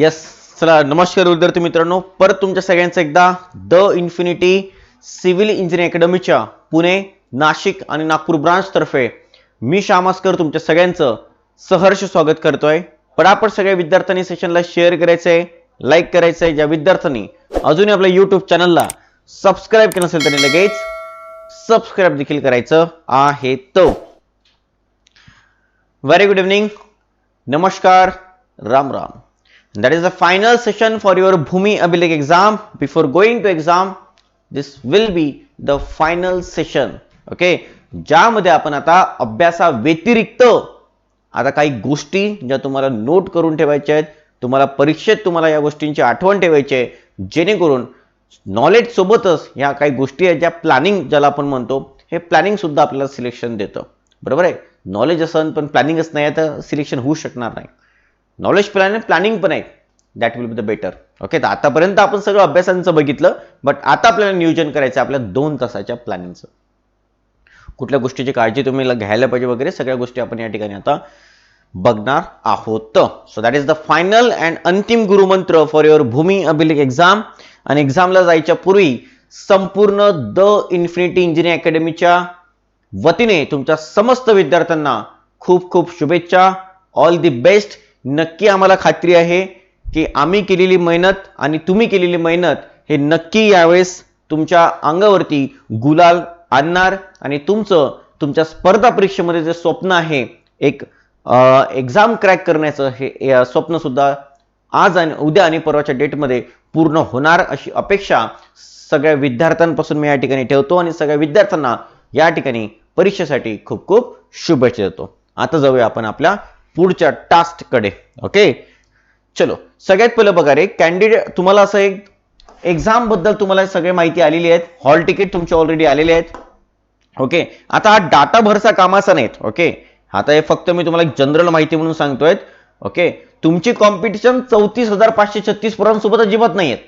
Yes चला नमस्कार विद्यार्थी मित्रांनो. परत तुमच्या सगळ्यांचं एकदा द इन्फिनिटी सिव्हिल इंजिनिअरिंग अकॅडमीच्या पुणे नाशिक आणि नागपूर ब्रांच तर्फे मी श्यामास्कर तुमच्या सगळ्यांचं सहर्ष स्वागत करतोय. पडापड सगळ्या विद्यार्थ्यांनी सेशनला शेअर करायचंय लाईक करायचंय. ज्या विद्यार्थ्यांनी अजूनही आपल्या युट्यूब चॅनलला सबस्क्राईब केलं नसेल त्यांनी लगेच सबस्क्राईब देखील करायचं आहे तो. व्हेरी गुड इव्हनिंग नमस्कार. Ram Ram. That is the final session for your bhumi abilik exam. Before going to exam this will be the final session. Okay? ज्यामध्ये आपण आता अभ्यासा व्यतिरिक्त आता काही गोष्टी ज्या तुम्हाला नोट करून ठेवायच्या आहेत तुम्हाला परीक्षेत तुम्हाला या गोष्टींची आठवण ठेवायची आहे जेणेकरून नॉलेज सोबतच ह्या काही गोष्टी आहेत ज्या प्लॅनिंग ज्याला आपण म्हणतो हे प्लॅनिंग सुद्धा आपल्याला सिलेक्शन देतं. बरोबर आहे? नॉलेज असन पण प्लॅनिंगच नाही तर सिलेक्शन होऊ शकणार नाही. नॉलेज प्लॅन प्लॅनिंग पण आहे that will be the better okay तर आतापर्यंत आपण सगळं अभ्यासांचं बघितलं बट आता आपल्याला नियोजन करायचं आपल्या दोन तासाच्या प्लॅनिंगचं कुठल्या गोष्टीची काळजी तुम्ही घ्यायला पाहिजे वगैरे सगळ्या गोष्टी आपण या ठिकाणी आता बघणार आहोत. So that is the final and अंतिम गुरुमंत्र फॉर युअर भूमी अभिलेख एक्झाम आणि एक्झामला जायच्या पूर्वी संपूर्ण द इन्फिनिटी इंजिनिअरिंग अकॅडमीच्या वतीने तुमच्या समस्त विद्यार्थ्यांना खूप खूप शुभेच्छा. ऑल दी बेस्ट नक्की आम्हाला खात्री आहे की आम्ही केलेली मेहनत आणि तुम्ही केलेली मेहनत हे नक्की यावेळेस तुमच्या अंगावरती गुलाल आणणार आणि तुमचं तुमच्या स्पर्धा परीक्षेमध्ये जे स्वप्न आहे एक एक्झाम क्रॅक करण्याचं हे स्वप्न सुद्धा आज आणि उद्या आणि परवाच्या डेटमध्ये पूर्ण होणार अशी अपेक्षा सगळ्या विद्यार्थ्यांपासून मी या ठिकाणी ठेवतो आणि सगळ्या विद्यार्थ्यांना या ठिकाणी परीक्षेसाठी खूप खूप शुभेच्छा देतो. आता जाऊया आपण आपल्या पुढच्या टास्ककडे ओके चलो. सगळ्यात पहिलं बघा रे कॅन्डिडेट तुम्हाला असं एक एक्झामबद्दल तुम्हाला सगळी माहिती आलेली आहेत. हॉल तिकीट तुमचे ऑलरेडी आलेले आहेत. ओके आता हा डाटा भरसा कामाचा नाहीत. ओके आता हे फक्त मी तुम्हाला एक जनरल माहिती म्हणून सांगतोय. ओके तुमची कॉम्पिटिशन चौतीस हजार पाचशे छत्तीस पोरांसोबत अजिबात नाही आहेत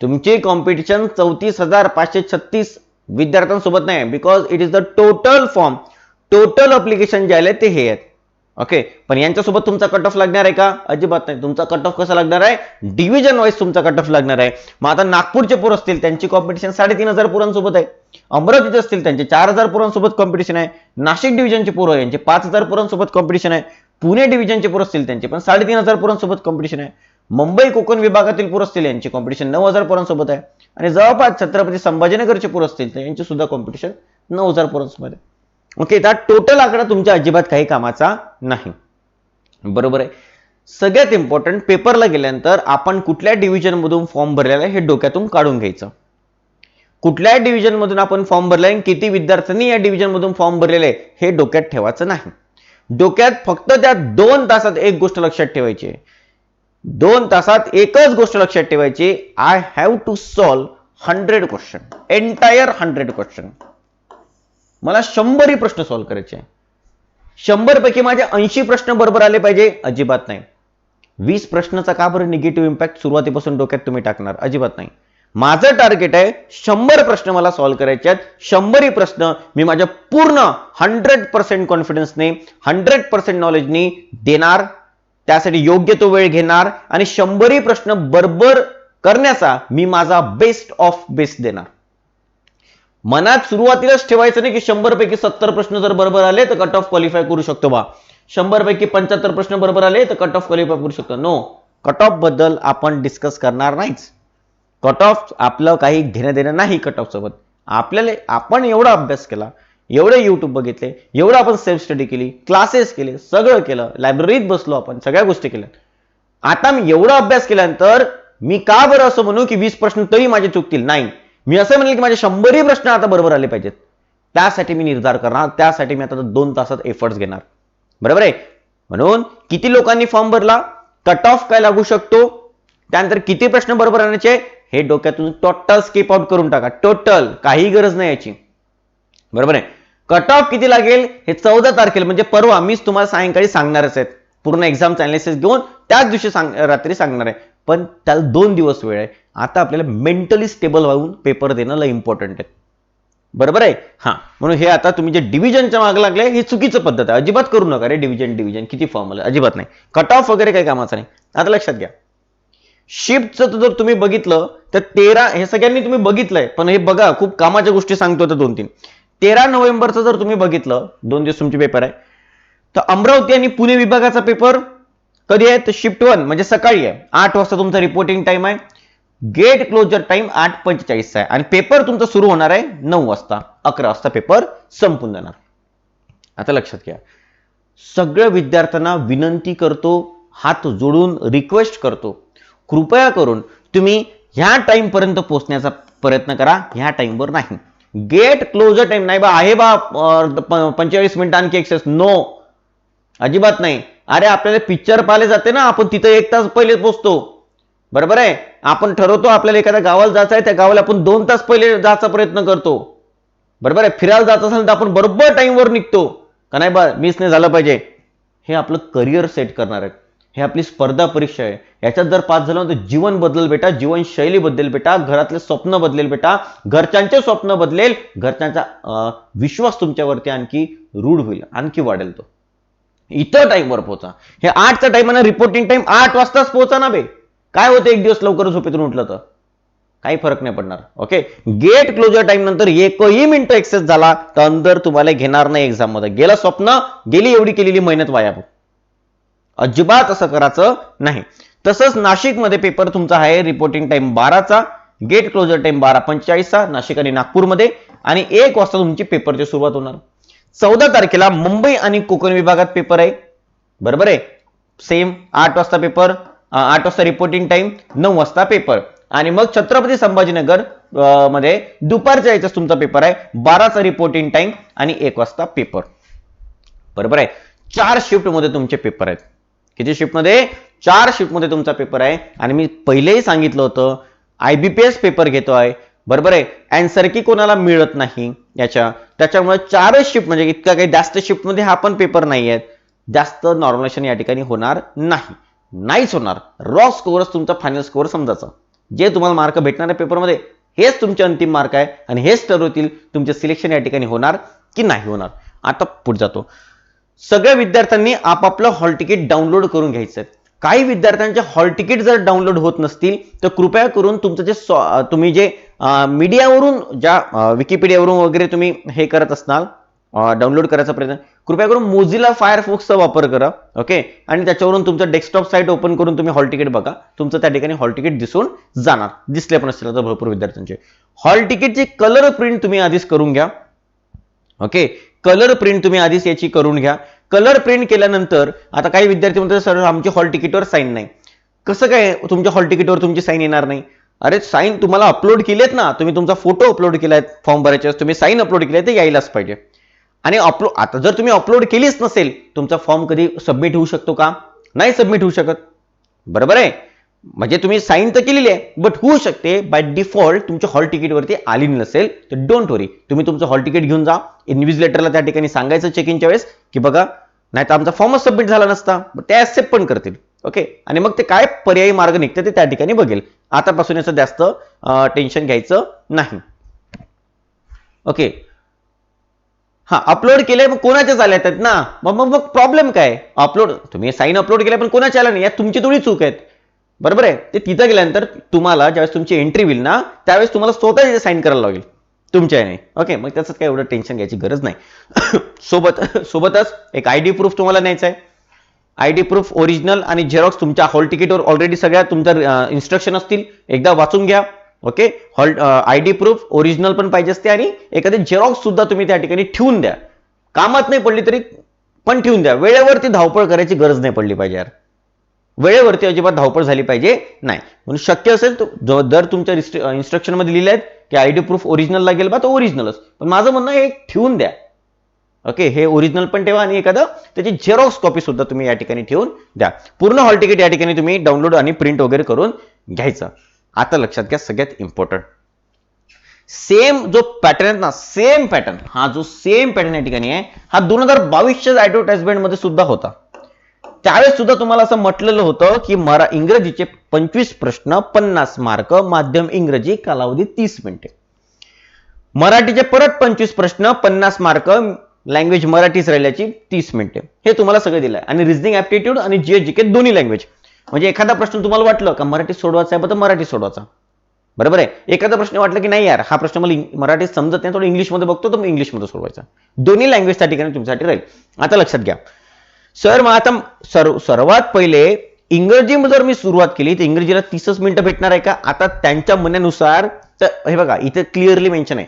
तुमची कॉम्पिटिशन चौतीस हजार पाचशे छत्तीस विद्यार्थ्यांसोबत नाही because it is the total form total application जे आले ते हे आहेत. ओके पण यांच्यासोबत तुमचा कट ऑफ लागणार आहे का? अजिबात नाही. तुमचा कट ऑफ कसा लागणार आहे? डिव्हिजन वाईज तुमचा कट ऑफ लागणार आहे. मग आता नागपूरचे पोर असतील त्यांची कॉम्पिटिशन साडेतीन हजार पोरांसोबत आहे. अमरावतीचे असतील त्यांचे चार हजार पोरांसोबत कॉम्पिटिशन आहे. नाशिक डिव्हिजनचे पोरं यांचे पाच हजार पोरांसोबत कॉम्पिटिशन आहे. पुणे डिव्हिजनचे पोर असतील त्यांचे पण साडेतीन हजार पोरांसोबत कॉम्पिटिशन आहे. मुंबई कोकण विभागातील पोर असतील यांची कॉम्पिटिशन नऊ हजार पोरांसोबत आहे. आणि जवळपास छत्रपती संभाजीनगरचे पोर असतील तर यांची सुद्धा कॉम्पिटिशन नऊ हजार पोरांसोबत आहे. ओके त्या टोटल आकडा तुमच्या अजिबात काही कामाचा नाही. बरोबर आहे? सगळ्यात इम्पॉर्टंट पेपरला गेल्यानंतर आपण कुठल्या डिव्हिजन मधून फॉर्म भरलेला आहे हे डोक्यातून काढून घ्यायचं. कुठल्या डिव्हिजन मधून आपण फॉर्म भरलाय किती विद्यार्थ्यांनी या डिव्हिजन मधून फॉर्म भरलेले आहे हे डोक्यात ठेवायचं नाही. डोक्यात फक्त त्या दोन तासात एक गोष्ट लक्षात ठेवायची दोन तासात एकच गोष्ट लक्षात ठेवायची I have to solve hundred question entire hundred question मला शंभरही प्रश्न सॉल्व्ह करायचे आहे शंभरपैकी माझे ऐंशी प्रश्न बरोबर आले पाहिजे अजिबात नाही. वीस प्रश्नाचा का बरं निगेटिव्ह इम्पॅक्ट सुरुवातीपासून डोक्यात तुम्ही टाकणार? अजिबात नाही. माझं टार्गेट आहे शंभर प्रश्न मला सॉल्व्ह करायचे आहेत. शंभरही प्रश्न मी माझ्या पूर्ण हंड्रेड पर्सेंट कॉन्फिडन्सने हंड्रेड पर्सेंट नॉलेजनी देणार. त्यासाठी योग्य तो वेळ घेणार आणि शंभरही प्रश्न बरोबर करण्याचा मी माझा बेस्ट ऑफ बेस्ट देणार. मनात सुरुवातीलाच ठेवायचं नाही की शंभर पैकी सत्तर प्रश्न जर बरोबर आले तर कट ऑफ क्वालिफाय करू शकतो बा. शंभर पैकी पंच्याहत्तर प्रश्न बरोबर आले तर कट ऑफ क्वालिफाय करू शकतो. नो कट ऑफबद्दल आपण डिस्कस करणार नाहीच. कट ऑफ आपलं काही घेणं देणं नाही कट ऑफ सोबत. आपल्याला आपण एवढा अभ्यास केला एवढे युट्यूब बघितले एवढं आपण सेल्फ स्टडी केली क्लासेस केले सगळं केलं लायब्ररीत बसलो आपण सगळ्या गोष्टी केल्या. आता मी एवढा अभ्यास केल्यानंतर मी का बरं असं म्हणू की वीस प्रश्न तरी माझे चुकतील? नाही. मी असं म्हणेल की माझे शंभरही प्रश्न आता बरोबर आले पाहिजेत. त्यासाठी मी निर्धार करणार त्यासाठी मी आता दोन तासात एफर्ट्स घेणार. बरोबर आहे? म्हणून किती लोकांनी फॉर्म भरला कट ऑफ काय लागू शकतो? त्यानंतर किती प्रश्न बरोबर आणायचे? हे डोक्यातून टोटल स्किप आउट करून टाका. टोटल काही गरज नाही याची. बरोबर आहे? कट ऑफ किती लागेल? हे चौदा तारखेला म्हणजे परवा मीच तुम्हाला सायंकाळी सांगणारच आहेत पूर्ण एक्झामचं अनालिसिस घेऊन त्याच दिवशी सांग रात्री सांगणार आहे. पण त्याला दोन दिवस वेळ आहे. आता आपल्याला मेंटली स्टेबल व्हावून पेपर देणं लय इम्पॉर्टंट आहे. बरोबर आहे? हा. म्हणून हे आता तुम्ही जे डिव्हिजनच्या मागे लागले हे चुकीचं पद्धत आहे. अजिबात करू नका रे डिव्हिजन डिव्हिजन किती फॉर्म आलं अजिबात नाही. कट ऑफ वगैरे काही कामाचं नाही. आता लक्षात घ्या. शिफ्टचं जर तुम्ही बघितलं तर तेरा हे सगळ्यांनी तुम्ही बघितलंय. पण हे बघा खूप कामाच्या गोष्टी सांगतो तर दोन तीन तेरा नोव्हेंबरचं जर तुम्ही बघितलं दोन दिवस तुमचे पेपर आहे. तर अमरावती आणि पुणे विभागाचा पेपर कधी आहे? तर शिफ्ट वन म्हणजे सकाळी आहे. आठ वाजता तुमचा रिपोर्टिंग टाइम आहे. गेट क्लोजर टाइम आठ पंचेचाळीसचा आहे. आणि पेपर तुमचा सुरू होणार आहे नऊ वाजता. अकरा वाजता पेपर संपून जाणार. आता लक्षात घ्या. सगळ्या विद्यार्थ्यांना विनंती करतो हात जोडून रिक्वेस्ट करतो. कृपया करून तुम्ही ह्या टाईमपर्यंत पोहोचण्याचा प्रयत्न करा. ह्या टाइमवर नाही. गेट क्लोजर टाइम नाही बा. आहे बा पंचेचाळीस मिनिटं आणखी एक्सेस नो अजिबात नाही. अरे आपल्याला पिक्चर पाहिले जाते ना आपण तिथं एक तास पहिले पोचतो. बरोबर आहे? आपण ठरवतो आपल्याला एखाद्या गावाला जायचं आहे त्या गावाला आपण दोन तास पहिले जायचा प्रयत्न करतो. बरोबर आहे? फिरायला जात असेल तर आपण बरोबर टाइमवर निघतो. का नाही बा? मिस नाही झालं पाहिजे. हे आपलं करिअर सेट करणार आहे हे आपली स्पर्धा परीक्षा आहे. याच्यात जर पास झालं तर जीवन बदलेल बेटा. जीवनशैली बदलेल बेटा. घरातले स्वप्न बदलेल बेटा. घरच्यांचे स्वप्न बदलेल. घरच्यांचा विश्वास तुमच्यावरती आणखी रूढ होईल आणखी वाढेल तो. इतर टाईमवर पोहोचा. हे आठचा टाइम आहे रिपोर्टिंग टाइम आठ वाजताच पोहोचा ना बे. काय होतं एक दिवस लवकर झोपेतून उठलं तर? काही फरक नाही पडणार. ओके गेट क्लोजर टाइम नंतर एकही मिनिट एक्सेस झाला तर अंदर तुम्हाला घेणार नाही एक्झाममध्ये. गेलं स्वप्न गेली एवढी केलेली मेहनत वाया अजिबात असं करायचं नाही. तसंच नाशिकमध्ये पेपर तुमचा आहे रिपोर्टिंग टाइम बाराचा गेट क्लोजर टाइम बारा पंचेचाळीसचा नाशिक आणि नागपूरमध्ये. आणि एक वाजता तुमची पेपरची सुरुवात होणार. चौदा तारखेला मुंबई आणि कोकण विभागात पेपर आहे. बरोबर आहे? सेम आठ वाजता पेपर आठ वाजता रिपोर्टिंग टाइम नऊ वाजता पेपर आणि मग छत्रपती संभाजीनगरमध्ये दुपारच्या याच्यात तुमचा पेपर आहे. बाराचा रिपोर्टिंग टाइम आणि एक वाजता पेपर बरोबर आहे? चार शिफ्टमध्ये तुमचे पेपर आहेत. किती शिफ्टमध्ये? चार शिफ्टमध्ये तुमचा पेपर आहे. आणि मी पहिलेही सांगितलं होतं आयबीपीएस पेपर घेतो आहे बरोबर आहे? अँसर की कोणाला मिळत नाही. याच्या. त्याच्यामुळे चारच शिफ्ट म्हणजे इतका काही जास्त शिफ्टमध्ये हा पण पेपर नाही आहेत जास्त नॉर्मलेशन या ठिकाणी होणार नाही. नाहीच होणार. रॉ स्कोअरच तुमचा फायनल स्कोअर समजायचा. जे तुम्हाला मार्क भेटणार आहे पेपरमध्ये हेच तुमचे अंतिम मार्क आहे आणि हेच ठरवतील तुमचे सिलेक्शन या ठिकाणी होणार की नाही होणार. आता पुढे जातो. सगळ्या विद्यार्थ्यांनी आपापलं हॉल तिकीट डाउनलोड करून घ्यायचं आहे काही विद्यार्थ्यांचे हॉल तिकीट जर डाउनलोड होत नसतील तर कृपया करून तुमचं जे तुम्ही जे मीडियावरून ज्या विकिपीडियावरून वगैरे तुम्ही हे करत असणार डाउनलोड करायचा प्रयत्न कृपया करून मोझिला फायरफॉक्सचा वापर करा ओके? आणि त्याच्यावरून तुमचं डेस्कटॉप साईट ओपन करून तुम्ही हॉल तिकीट बघा तुमचं त्या ठिकाणी हॉल तिकीट दिसून जाणार दिसले पण असतील तर भरपूर विद्यार्थ्यांचे. हॉल तिकीटचे कलर प्रिंट तुम्ही आधीच करून घ्या ओके? कलर प्रिंट तुम्ही आधीच याची करून घ्या कलर प्रिंट केल्यानंतर आता काही विद्यार्थी म्हणतात सर आमची हॉल तिकीटवर साईन नाही. कसं काय तुमच्या हॉल तिकीटवर तुमची साईन येणार नाही? अरे साईन तुम्हाला अपलोड केलेत ना तुम्ही तुमचा फोटो अपलोड केलाय फॉर्म भरायचे तुम्ही साईन अपलोड केले ते यायलाच पाहिजे. आणि अपलो आता जर तुम्ही अपलोड केलीच नसेल तुमचा फॉर्म कधी सबमिट होऊ शकतो का? नाही सबमिट होऊ शकत. बरोबर आहे? म्हणजे तुम्ही साईन तर केलेली आहे बट होऊ शकते बाय डिफॉल्ट तुमच्या हॉल तिकीटवरती आली नसेल तर डोंट वरी तुम्ही तुमचं हॉल तिकीट घेऊन जा. इन्व्हिजिलेटरला त्या ठिकाणी सांगायचं चेक इनच्या वेळेस की बघा नाही तर आमचा फॉर्मच सबमिट झाला नसता. ते ॲक्सेप्ट पण करतील. ओके आणि मग ते काय पर्यायी मार्ग निघते ते त्या ठिकाणी बघेल. आतापासून याचं जास्त टेन्शन घ्यायचं नाही. ओके हा अपलोड केले मग कोणाच्या आले आहेत ना? मग मग मग प्रॉब्लेम काय? अपलोड तुम्ही साईन अपलोड केले पण कोणाच्या आला नाही? यात तुमची थोडी चूक आहेत. बरोबर आहे? ते तिथं गेल्यानंतर तुम्हाला ज्यावेळेस तुमची एंट्री होईल ना त्यावेळेस तुम्हाला स्वतः साईन करायला लागेल तुमच्या याने. ओके मग त्याचं काय एवढं टेन्शन घ्यायची गरज नाही. सोबत सोबतच एक आय डी प्रूफ तुम्हाला न्यायचा आहे आय डी प्रूफ ओरिजिनल आणि झेरॉक्स तुमच्या हॉल तिकीटवर ऑलरेडी सगळ्या तुमच्या इन्स्ट्रक्शन असतील. एकदा वाचून घ्या. Okay hall I D proof original पण पाहिजे असते आणि एखादी झेरॉक्स सुद्धा तुम्ही त्या ठिकाणी ठेवून द्या. कामात नाही पडली तरी पण ठेवून द्या. वेळेवरती धावपळ करायची गरज नाही पडली पाहिजे यार. वेळेवरती अजिबात धावपळ झाली पाहिजे नाही. म्हणून शक्य असेल तर जर तुमच्या इन्स्ट्रक्शनमध्ये लिहिले आहेत की आयडी प्रूफ ओरिजिनल लागेल बा तर ओरिजिनलच पण माझं म्हणणं एक ठेवून द्या. ओके हे ओरिजिनल पण ठेवा आणि एखादं त्याची झेरॉक्स कॉपी सुद्धा तुम्ही या ठिकाणी ठेवून द्या. पूर्ण हॉल तिकीट या ठिकाणी तुम्ही डाउनलोड आणि प्रिंट वगैरे करून घ्यायचं. आता लक्षात घ्या सगळ्यात इम्पॉर्टंट सेम जो पॅटर्न आहे ना सेम पॅटर्न हा जो सेम पॅटर्न या ठिकाणी आहे हा दोन हजार बावीसच्या ऍडव्हर्टाइजमेंटमध्ये सुद्धा होता. त्यावेळेस सुद्धा तुम्हाला असं म्हटलेलं होतं की मरा इंग्रजीचे पंचवीस प्रश्न पन्नास मार्क माध्यम इंग्रजी कालावधी तीस मिनिटे. मराठीचे परत पंचवीस प्रश्न पन्नास मार्क लँग्वेज मराठीच राहिल्याची तीस मिनिटे. हे तुम्हाला सगळं दिलंय. आणि रिजनिंग ऍप्टिट्यूड आणि जीए के दोन्ही लँग्वेज म्हणजे एखादा प्रश्न तुम्हाला वाटलं का मराठी सोडवायचा आहे तर मराठी सोडवायचा. बरोबर आहे? एखादा प्रश्न वाटलं की नाही यार हा प्रश्न मला मराठी मराठीत समजत नाही थोडं इंग्लिशमध्ये बघतो तर मग इंग्लिशमध्ये सोडवायचा. दोन्ही लँग्वेज त्या ठिकाणी तुमच्यासाठी राहील. आता लक्षात घ्या. सर मग आता सर्व सर्वात पहिले इंग्रजी जर मी सुरुवात केली तर इंग्रजीला तीसच मिनिटं भेटणार आहे का? आता त्यांच्या म्हणण्यानुसार तर हे बघा इथे क्लिअरली मेन्शन आहे.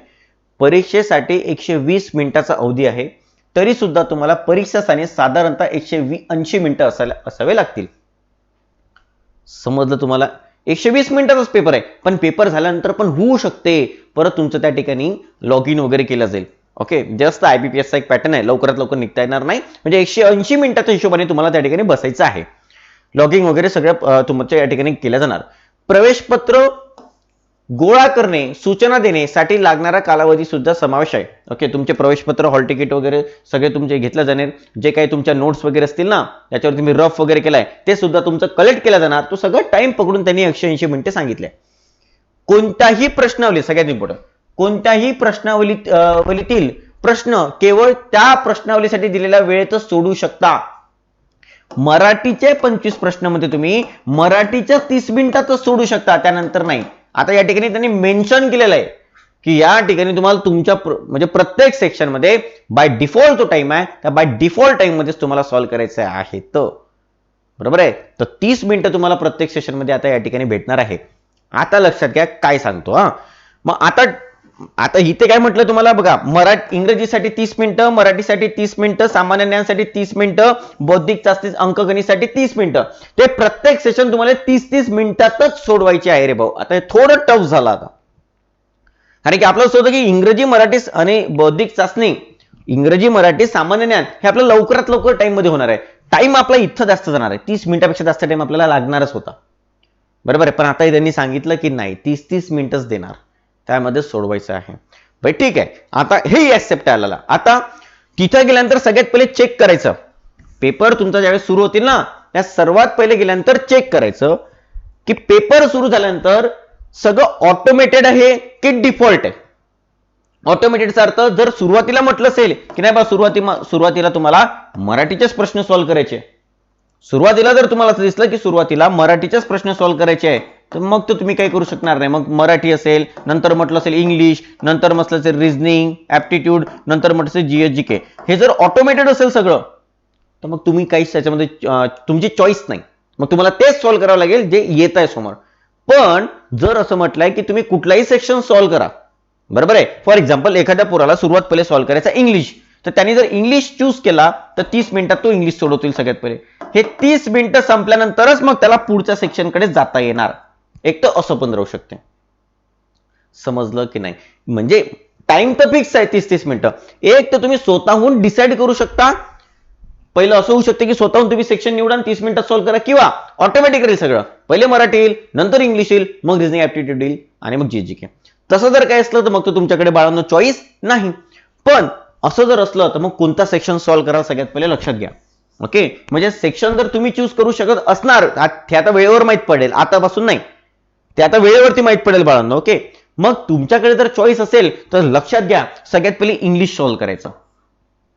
परीक्षेसाठी एकशे वीस मिनिटाचा अवधी आहे. तरी सुद्धा तुम्हाला परीक्षासाने साधारणतः एकशे वी ऐंशी मिनिटं असायला असावे लागतील. समजलं तुम्हाला? एकशे वीस मिनिटाचाच पेपर आहे. पण पेपर झाल्यानंतर पण होऊ शकते. परत तुमचं त्या ठिकाणी लॉग इन वगैरे केलं जाईल. ओके जस्ट आयबीपीएसचा एक पॅटर्न आहे. लवकरात लवकर निघता येणार नाही. म्हणजे एकशे ऐंशी मिनिटाच्या हिशोबाने तुम्हाला त्या ठिकाणी बसायचं आहे. लॉगिंग वगैरे सगळं तुमच्या या ठिकाणी केलं जाणार. प्रवेशपत्र गोळा करणे सूचना देण्यासाठी लागणारा कालावधी सुद्धा समावेश आहे. ओके तुमचे प्रवेशपत्र हॉल तिकीट वगैरे सगळे तुमचे घेतलं जाणार. जे काही तुमच्या नोट्स वगैरे असतील ना त्याच्यावर तुम्ही रफ वगैरे केलाय ते सुद्धा तुमचं कलेक्ट केलं जाणार. तो सगळं टाइम पकडून त्यांनी एकशे ऐंशी मिनिटे सांगितले. कोणताही प्रश्नावली सगळ्यात इम्पॉर्टंट कोणत्याही प्रश्नावलीत वलीतील प्रश्न केवळ त्या प्रश्नावलीसाठी दिलेल्या वेळेतच सोडू शकता. मराठीचे पंचवीस प्रश्नामध्ये तुम्ही मराठीच्या तीस मिनिटातच सोडू शकता त्यानंतर नाही. आता या ठिकाणी त्यांनी मेन्शन केलेलं आहे की या ठिकाणी तुम्हाला तुमच्या म्हणजे प्रत्येक सेक्शनमध्ये बाय डिफॉल्ट जो टाइम आहे त्या बाय डिफॉल्ट टाइममध्येच तुम्हाला सॉल्व्ह करायचं आहे. तर बरोबर आहे? तर तीस मिनिटं तुम्हाला प्रत्येक सेशनमध्ये आता या ठिकाणी भेटणार आहे. आता लक्षात घ्या काय सांगतो हा. मग आता आता इथे काय म्हटलं तुम्हाला? बघा मराठी इंग्रजीसाठी तीस मिनिटं मराठीसाठी तीस मिनिटं सामान्य ज्ञानसाठी तीस मिनिटं बौद्धिक चाचणी अंकगणितसाठी तीस मिनिटं. ते प्रत्येक सेशन तुम्हाला तीस तीस मिनिटातच सोडवायचे आहे रे भाऊ. आता हे थोडं टफ झालं आता. कारण की आपलं होतं की इंग्रजी मराठी आणि बौद्धिक चाचणी इंग्रजी मराठी सामान्य ज्ञान हे आपलं लवकरात लवकर टाइममध्ये होणार आहे. टाइम आपला इथं जास्त जाणार आहे. तीस मिनिटापेक्षा जास्त टाइम आपल्याला लागणारच होता. बरोबर आहे. पण आता त्यांनी सांगितलं की नाही तीस तीस मिनिटच देणार. त्यामध्ये सोडवायचं आहे. भाई ठीक आहे. आता हे ऍक्सेप्ट आलेला. आता तिथं गेल्यानंतर सगळ्यात पहिले चेक करायचं. पेपर तुमचा ज्यावेळेस सुरू होतील ना त्या सर्वात पहिले गेल्यानंतर चेक करायचं की पेपर सुरू झाल्यानंतर सगळं ऑटोमेटेड आहे की डिफॉल्ट आहे? ऑटोमेटेडचा अर्थ जर सुरुवातीला म्हटलं असेल की नाही बा सुरुवाती सुरुवातीला तुम्हाला मराठीचेच प्रश्न सॉल्व्ह करायचे. सुरुवातीला जर तुम्हाला असं दिसलं की सुरुवातीला मराठीचेच प्रश्न सॉल्व्ह करायचे आहे तर मग तर तुम्ही काही करू शकणार नाही. मग मराठी असेल नंतर म्हटलं असेल इंग्लिश नंतर म्हटलं असेल रिझनिंग ऍप्टिट्यूड नंतर म्हटलं असेल जीएस जी के हे जर ऑटोमेटेड असेल सगळं तर मग तुम्ही काहीच त्याच्यामध्ये तुमची चॉईस नाही. मग तुम्हाला तेच सॉल्व्ह करावं लागेल जे येत आहे समोर. पण जर असं म्हटलंय की तुम्ही कुठलाही सेक्शन सॉल्व्ह करा बरोबर आहे? फॉर एक्झाम्पल एखाद्या पोराला सुरुवात पहिले सॉल्व्ह करायचा इंग्लिश. तर त्यांनी जर इंग्लिश चूज केला तर तीस मिनिटात तो इंग्लिश सोडवतील सगळ्यात पहिले. हे तीस मिनिटं संपल्यानंतरच मग त्याला पुढच्या सेक्शनकडे जाता येणार. एक तर असं पण राहू शकते. समजलं की नाही? म्हणजे टाइम तर फिक्स आहे तीस तीस मिनिटं. एक तर तुम्ही स्वतःहून डिसाईड करू शकता. पहिलं असं होऊ शकतं की स्वतःहून तुम्ही सेक्शन निवडा आणि तीस मिनिटात सॉल्व्ह करा किंवा ऑटोमॅटिक राहील सगळं. पहिले मराठी येईल नंतर इंग्लिश येईल मग रिझनिंग ऍप्टिट्यूड येईल आणि मग जी जी के तसं जर काय असलं तर मग तो तुमच्याकडे बाळांनो चॉईस नाही. पण असं जर असलं तर मग कोणता सेक्शन सॉल्व्ह करा सगळ्यात पहिले लक्षात घ्या. ओके म्हणजे सेक्शन जर तुम्ही चूज करू शकत असणार ते आता वेळेवर माहीत पडेल आतापासून नाही. ते आता वेळेवरती माहीत पडेल बाळांना ओके मग तुमच्याकडे जर चॉईस असेल तर लक्षात घ्या सगळ्यात पहिले इंग्लिश सॉल्व्ह करायचं.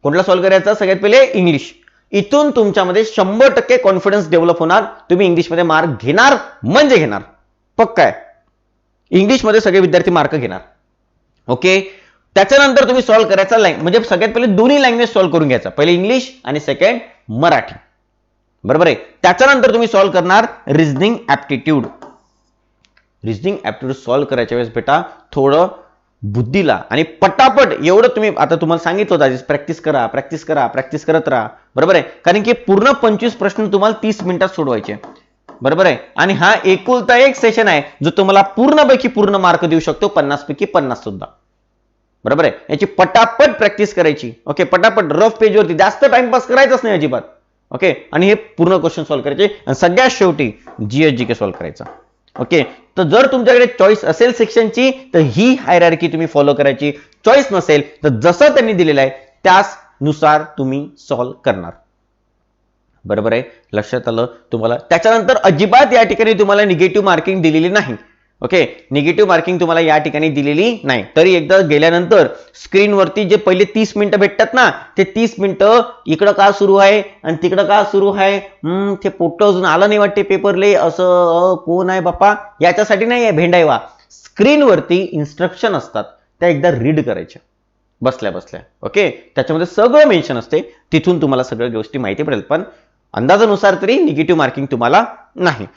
कोणला सॉल्व्ह करायचा? सगळ्यात पहिले इंग्लिश इथून तुमच्यामध्ये शंभर टक्के कॉन्फिडन्स डेव्हलप होणार तुम्ही इंग्लिशमध्ये मार्क घेणार म्हणजे घेणार. पक्का आहे. इंग्लिशमध्ये सगळे विद्यार्थी मार्क घेणार. ओके त्याच्यानंतर तुम्ही सॉल्व्ह करायचा लँग म्हणजे सगळ्यात पहिले दोन्ही लँग्वेज सॉल्व्ह करून घ्यायचा. पहिले इंग्लिश आणि सेकंड मराठी. बरोबर आहे? त्याच्यानंतर तुम्ही सॉल्व्ह करणार reasoning aptitude reasoning aptitude solve करायच्या वेळेस बेटा थोडं बुद्धीला आणि पटापट एवढं तुम्ही आता तुम्हाला सांगितलं होतं प्रॅक्टिस करा प्रॅक्टिस करा प्रॅक्टिस करत राहा. बरोबर आहे? कारण की पूर्ण पंचवीस प्रश्न तुम्हाला तीस मिनिटात सोडवायचे. बरोबर आहे? आणि हा एकुलता एक सेशन आहे जो तुम्हाला पूर्णपैकी पूर्ण मार्क देऊ शकतो पन्नास पैकी पन्नास सुद्धा. बरोबर आहे? याची पटापट प्रॅक्टिस करायची. ओके पटापट रफ पेजवरती जास्त टाइमपास करायचाच नाही अजिबात. ओके आणि हे पूर्ण क्वेश्चन सॉल्व्ह करायचे. आणि सगळ्यात शेवटी जीएस जी के सॉल्व्ह करायचा. ओके तर जर तुमच्याकडे चॉईस असेल सेक्शनची तर ही हायरार्की तुम्ही फॉलो करायची. चॉईस नसेल तर जसं त्यांनी दिलेलं आहे त्याचनुसार तुम्ही सॉल्व करणार. बरोबर आहे? लक्षात आलं तुम्हाला? त्याच्यानंतर अजिबात या ठिकाणी तुम्हाला निगेटिव्ह मार्किंग दिलेली नाही. ओके निगेटिव्ह मार्किंग तुम्हाला या ठिकाणी दिलेली नाही. तरी एकदा गेल्यानंतर स्क्रीनवरती जे पहिले तीस मिनिटं भेटतात ना ते तीस मिनिटं इकडं का सुरू आहे आणि तिकडं का सुरू आहे? ते पोट्ट अजून आलं नाही वाटते पेपरले असं कोण आहे बाप्पा? याच्यासाठी नाही आहे भेंडायवा स्क्रीनवरती इन्स्ट्रक्शन असतात त्या एकदा रीड करायच्या. बसल्या बसल्या. ओके त्याच्यामध्ये सगळं मेन्शन असते. तिथून तुम्हाला सगळ्या गोष्टी माहिती पडेल. पण अंदाजानुसार तरी निगेटिव्ह मार्किंग तुम्हाला नाही.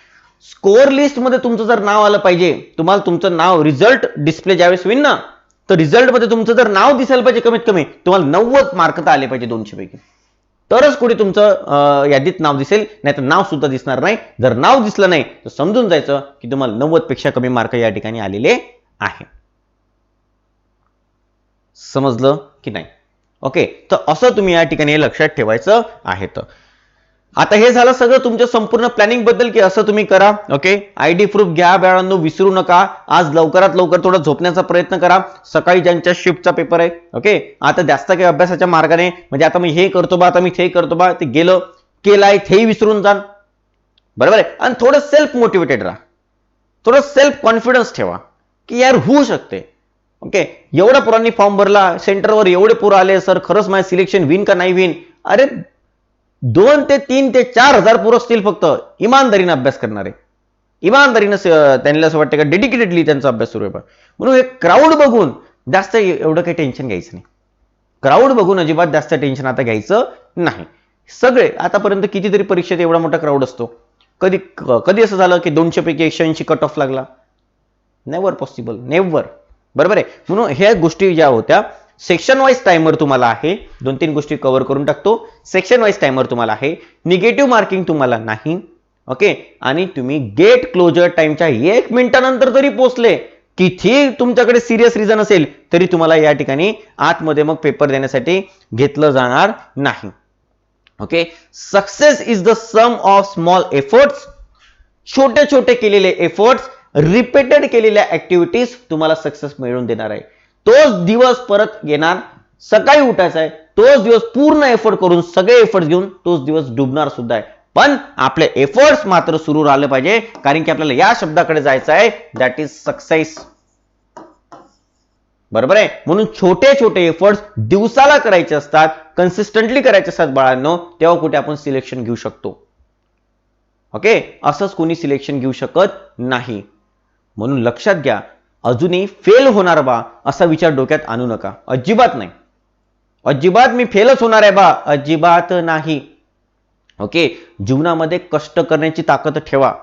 स्कोअर लिस्टमध्ये तुमचं जर नाव आलं पाहिजे तुम्हाला तुमचं नाव रिझल्ट डिस्प्ले ज्यावेळेस होईल ना तर रिझल्टमध्ये तुमचं जर नाव दिसायला पाहिजे कमीत कमी तुम्हाला नव्वद मार्क तर आले पाहिजे दोनशे पैकी. तरच कुठे तुमचं यादीत नाव दिसेल नाही तर नाव सुद्धा दिसणार नाही. जर नाव दिसलं नाही तर समजून जायचं की तुम्हाला नव्वदपेक्षा कमी मार्क या ठिकाणी आलेले आहे. समजलं की नाही? ओके तर असं तुम्ही या ठिकाणी लक्षात ठेवायचं आहे. तर आता हे झालं सगळं तुमच्या संपूर्ण प्लॅनिंगबद्दल की असं तुम्ही करा ओके आयडी प्रूफ घ्या बाळांनो विसरू नका. आज लवकरात लवकर थोडा झोपण्याचा प्रयत्न करा. सकाळी ज्यांच्या शिफ्टचा पेपर आहे ओके आता जास्त काही अभ्यासाच्या मार्गाने म्हणजे आता मी हे करतो बा आता मी ते करतो बा ते गेलं केलाय तेही विसरून जाण. बरोबर आहे? आणि थोडं सेल्फ मोटिवेटेड राहा. थोडं सेल्फ कॉन्फिडन्स ठेवा की यार होऊ शकते. ओके एवढा पोरांनी फॉर्म भरला सेंटरवर एवढे पोरं आले सर खरंच माझं सिलेक्शन विन का नाही विन अरे दोन ते तीन ते चार हजार पोरं असतील फक्त इमानदारीने अभ्यास करणारे. इमानदारीनं त्यांना असं वाटतं का डेडिकेटेडली त्यांचा अभ्यास सुरू आहे म्हणून हे क्राऊड बघून जास्त एवढं काही टेन्शन घ्यायचं नाही. क्राऊड बघून अजिबात जास्त टेन्शन आता घ्यायचं नाही. सगळे आतापर्यंत कितीतरी परीक्षेत एवढा मोठा क्राऊड असतो. कधी कधी असं झालं की दोनशे पैकी एकशे ऐंशी कट ऑफ लागला? नेवर पॉसिबल नेवर बरोबर आहे? म्हणून ह्या गोष्टी ज्या होत्या सेक्शन वाईज टायमर तुम्हाला आहे. दोन तीन गोष्टी कव्हर करून टाकतो. सेक्शन वाईज टायमर तुम्हाला आहे. निगेटिव्ह मार्किंग तुम्हाला नाही. ओके आणि तुम्ही गेट क्लोजर टाइमच्या एक मिनिटानंतर जरी पोचले किती तुमच्याकडे सिरियस रिझन असेल तरी तुम्हाला या ठिकाणी आतमध्ये मग पेपर देण्यासाठी घेतलं जाणार नाही. Okay success is the sum of small efforts छोटे छोटे केलेले एफर्ट्स रिपीटेड केलेल्या ऍक्टिव्हिटीज तुम्हाला सक्सेस मिळवून देणार आहे. तोच दिवस परत येणार सकाळी उठायचा आहे. तोच दिवस पूर्ण एफर्ट करून सगळे एफर्ट्स घेऊन तोच दिवस डुबणार सुद्धा आहे. पण आपले एफर्ट्स मात्र सुरू राहिले पाहिजे. कारण की आपल्याला या शब्दाकडे जायचं आहे. दॅट इज सक्सेस बरोबर आहे? म्हणून छोटे छोटे एफर्ट्स दिवसाला करायचे असतात कन्सिस्टंटली करायचे असतात बाळांनो तेव्हा कुठे आपण सिलेक्शन घेऊ शकतो. ओके असंच कोणी सिलेक्शन घेऊ शकत नाही. म्हणून लक्षात घ्या अजूनही फेल होणार बा असा विचार डोक्यात आणू नका. अजिबात नाही. अजिबात मी फेलच होणार आहे बा. अजिबात नाही. ओके? जीवनामध्ये कष्ट करण्याची ताकद ठेवा.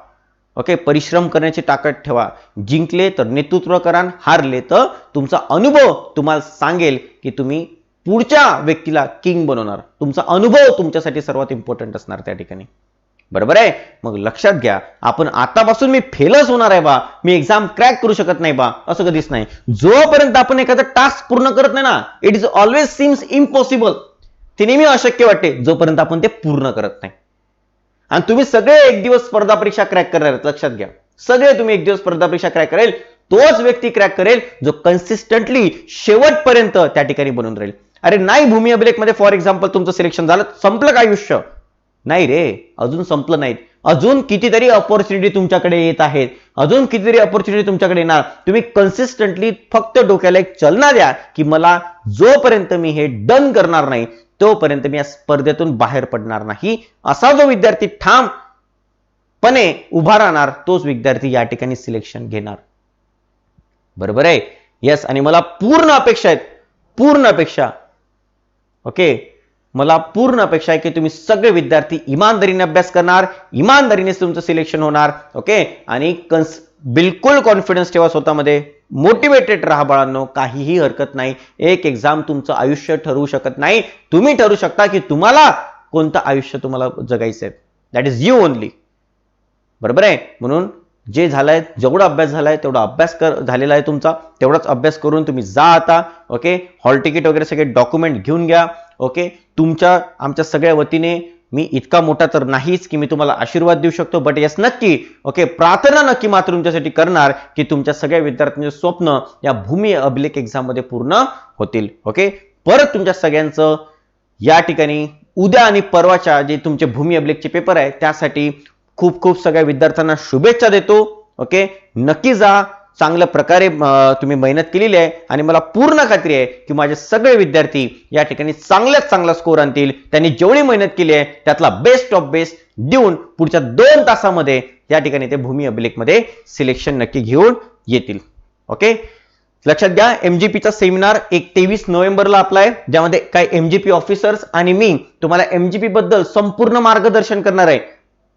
ओके? परिश्रम करण्याची ताकद ठेवा. जिंकले तर नेतृत्व करा हारले तर तुमचा अनुभव तुम्हाला सांगेल की तुम्ही पुढच्या व्यक्तीला किंग बनवणार. तुमचा अनुभव तुमच्यासाठी सर्वात इम्पॉर्टंट असणार त्या ठिकाणी. बरोबर आहे? मग लक्षात घ्या आपण आतापासून मी फेलच होणार आहे बा. मी एक्झाम क्रॅक करू शकत नाही बा. असं कधीच नाही. जोपर्यंत आपण एखादा टास्क पूर्ण करत नाही ना it is always seems impossible ते नेहमी अशक्य वाटते जोपर्यंत आपण ते पूर्ण करत नाही. आणि तुम्ही सगळे एक दिवस स्पर्धा परीक्षा क्रॅक करणार लक्षात घ्या. सगळे तुम्ही एक दिवस स्पर्धा परीक्षा क्रॅक करेल तोच व्यक्ती क्रॅक करेल जो कन्सिस्टंटली शेवटपर्यंत त्या ठिकाणी बनून राहील. अरे नाही भूमी अभिलेखमध्ये फॉर एक्झाम्पल तुमचं सिलेक्शन झालं संपलं का आयुष्य? नाही रे अजून संपलं नाहीत. अजून कितीतरी ऑपॉर्च्युनिटी तुमच्याकडे येत आहेत. अजून कितीतरी ऑपॉर्च्युनिटी तुमच्याकडे येणार. तुम्ही कन्सिस्टंटली फक्त डोक्याला एक चलना द्या की मला जोपर्यंत मी हे डन करणार नाही तोपर्यंत मी या स्पर्धेतून बाहेर पडणार नाही. असा जो विद्यार्थी ठामपणे उभा राहणार तोच विद्यार्थी या ठिकाणी सिलेक्शन घेणार. बरोबर आहे? येस आणि मला पूर्ण अपेक्षा आहेत. पूर्ण अपेक्षा. ओके मला पूर्ण अपेक्षा आहे की तुम्ही सगळे विद्यार्थी इमानदारीने अभ्यास करणार इमानदारीने तुमचं सिलेक्शन होणार ओके आणि कन्स बिलकुल कॉन्फिडन्स ठेवा स्वतःमध्ये. मोटिवेटेड राहा बाळांनो काहीही हरकत नाही. एक एक्झाम तुमचं आयुष्य ठरवू शकत नाही. तुम्ही ठरवू शकता की तुम्हाला कोणतं आयुष्य तुम्हाला जगायचं आहे दॅट इज यू ओनली बरोबर आहे? म्हणून जे झालंय जेवढा अभ्यास झालाय तेवढा अभ्यास कर झालेला आहे तुमचा. तेवढाच अभ्यास करून तुम्ही जा आता ओके हॉल तिकीट वगैरे सगळे डॉक्युमेंट घेऊन घ्या ओके तुमच्या आमच्या सगळ्या वतीने मी इतका मोठा तर नाहीच की मी तुम्हाला आशीर्वाद देऊ शकतो बट यस नक्की ओके प्रार्थना नक्की मात्र तुमच्यासाठी करणार की तुमच्या सगळ्या विद्यार्थ्यांचे स्वप्न या भूमी अभिलेख एक्झाममध्ये पूर्ण होतील ओके परत तुमच्या सगळ्यांचं या ठिकाणी उद्या आणि परवाच्या जे तुमचे भूमी अभिलेखचे पेपर आहे त्यासाठी खूप खूप सगळ्या विद्यार्थ्यांना शुभेच्छा देतो. ओके? नक्की जा. चांगल्या प्रकारे तुम्ही मेहनत केलेली आहे आणि मला पूर्ण खात्री आहे की माझे सगळे विद्यार्थी या ठिकाणी चांगल्यात चांगला स्कोर आणतील. त्यांनी जेवढी मेहनत केली आहे त्यातला बेस्ट ऑफ बेस्ट देऊन पुढच्या दोन तासामध्ये या ठिकाणी ते भूमी अभिलेखमध्ये सिलेक्शन नक्की घेऊन येतील. ओके? लक्षात घ्या एमजीपीचा सेमिनार एक तेवीस नोव्हेंबरला आपला आहे ज्यामध्ये काही एमजीपी ऑफिसर्स आणि मी तुम्हाला एमजीपी बद्दल संपूर्ण मार्गदर्शन करणार आहे.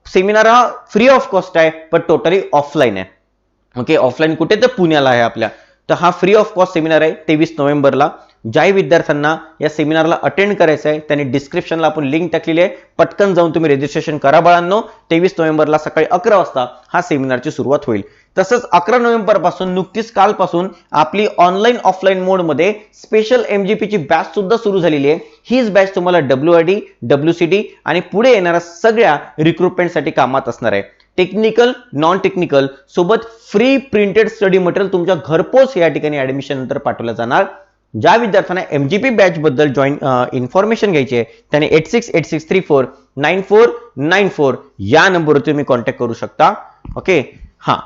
सेमिनार हा फ्री ऑफ कॉस्ट आहे पण टोटली ऑफलाईन आहे. ओके ऑफलाईन कुठे तर पुण्याला आहे आपल्या. तर हा फ्री ऑफ कॉस्ट सेमिनार आहे तेवीस नोव्हेंबरला. ज्याही विद्यार्थ्यांना या सेमिनारला अटेंड करायचं आहे त्यांनी डिस्क्रिप्शनला आपण लिंक टाकलेली आहे. पटकन जाऊन तुम्ही रजिस्ट्रेशन करा बाळांनो. तेवीस नोव्हेंबरला सकाळी अकरा वाजता हा सेमिनारची सुरुवात होईल. तसंच अकरा नोव्हेंबरपासून नुकतीच कालपासून आपली ऑनलाईन ऑफलाईन मोडमध्ये स्पेशल एमजीपीची बॅच सुद्धा सुरू झालेली आहे. हीच बॅच तुम्हाला W R D W C D आणि पुढे येणाऱ्या सगळ्या रिक्रुटमेंटसाठी कामात असणार आहे. टेक्निकल नॉन टेक्निकल सोबत फ्री प्रिंटेड स्टडी मटेरियल तुमच्या घरपोच या ठिकाणी ऍडमिशन नंतर पाठवलं जाणार. ज्या विद्यार्थ्यांना एमजीपी बॅच बद्दल जॉईन इन्फॉर्मेशन घ्यायची आहे त्याने eight six eight six three four nine four nine four या नंबरवर तुम्ही कॉन्टॅक्ट करू शकता. ओके हा.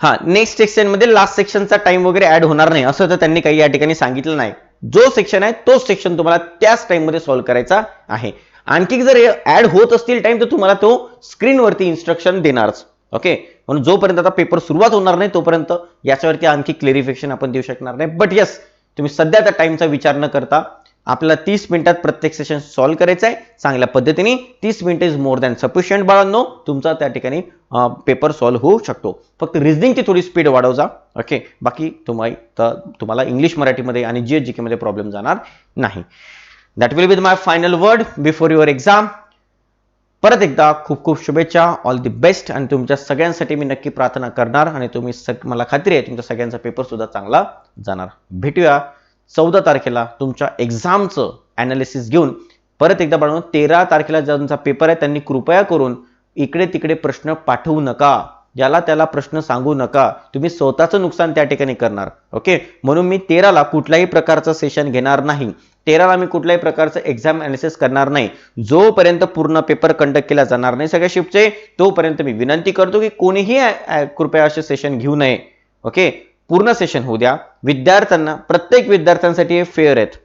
हा नेक्स्ट सेक्शनमध्ये लास्ट सेक्शनचा टाइम वगैरे ऍड होणार नाही. असं तर त्यांनी काही या ठिकाणी सांगितलं नाही. जो सेक्शन आहे तोच सेक्शन तुम्हाला त्याच टाइममध्ये सॉल्व्ह करायचा आहे. आणखी जर ऍड होत असतील टाइम तर तुम्हाला तो स्क्रीनवरती इन्स्ट्रक्शन देणारच. ओके म्हणून जोपर्यंत आता पेपर सुरुवात होणार नाही तोपर्यंत याच्यावरती आणखी क्लेरिफिकेशन आपण देऊ शकणार नाही. बट येस तुम्ही सध्या त्या टाइमचा विचार न करता आपल्याला तीस मिनिटात प्रत्येक सेशन सॉल्व्ह करायचं आहे चांगल्या पद्धतीने तीस minute is more than sufficient बाळांनो. तुमचा त्या ठिकाणी पेपर सॉल्व्ह होऊ शकतो. फक्त रिझनिंगची थोडी स्पीड वाढवजा. ओके बाकी तुम्हाला तर तुम्हाला इंग्लिश मराठीमध्ये आणि जी एच जी मध्ये प्रॉब्लेम जाणार नाही. That will be my final word before your exam परत एकदा खूप खूप शुभेच्छा. ऑल दी बेस्ट आणि तुमच्या सगळ्यांसाठी मी नक्की प्रार्थना करणार आणि तुम्ही सग मला खात्री आहे तुमच्या सगळ्यांचा पेपर सुद्धा चांगला जाणार. भेटूया. चौदा तारखेला तुमच्या एक्झामचं अनालिसिस घेऊन परत एकदा बनवून तेरा तारखेला ज्यांचा पेपर आहे त्यांनी कृपया करून इकडे तिकडे प्रश्न पाठवू नका. ज्याला त्याला प्रश्न सांगू नका. तुम्ही स्वतःचं नुकसान त्या ठिकाणी करणार. ओके? म्हणून मी तेराला कुठल्याही प्रकारचं सेशन घेणार नाही. तेराला मी कुठल्याही प्रकारचं एक्झाम अनालिसिस करणार नाही. जोपर्यंत पूर्ण पेपर कंडक्ट केला जाणार नाही सगळ्या शिफ्टचे तोपर्यंत मी विनंती करतो की कोणीही कृपया असे सेशन घेऊ नये. ओके? पूर्ण सेशन होऊ द्या. विद्यार्थ्यांना प्रत्येक विद्यार्थ्यांसाठी फेअर आहेत.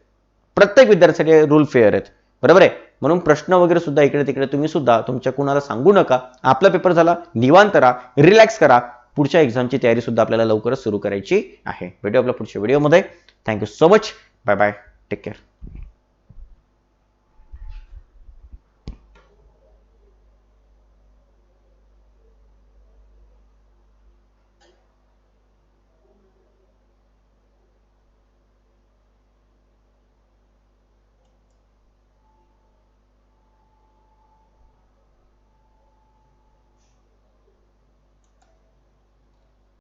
प्रत्येक विद्यार्थ्यांसाठी रूल फेअर आहेत. बरोबर आहे? म्हणून प्रश्न वगैरे सुद्धा इकडे तिकडे तुम्ही सुद्धा तुमच्या कुणाला सांगू नका. आपला पेपर झाला निवांत राहा रिलॅक्स करा. पुढच्या एक्झामची तयारी सुद्धा आपल्याला लवकरच सुरू करायची आहे. भेटू आपल्या पुढच्या व्हिडिओमध्ये thank you so much bye bye take care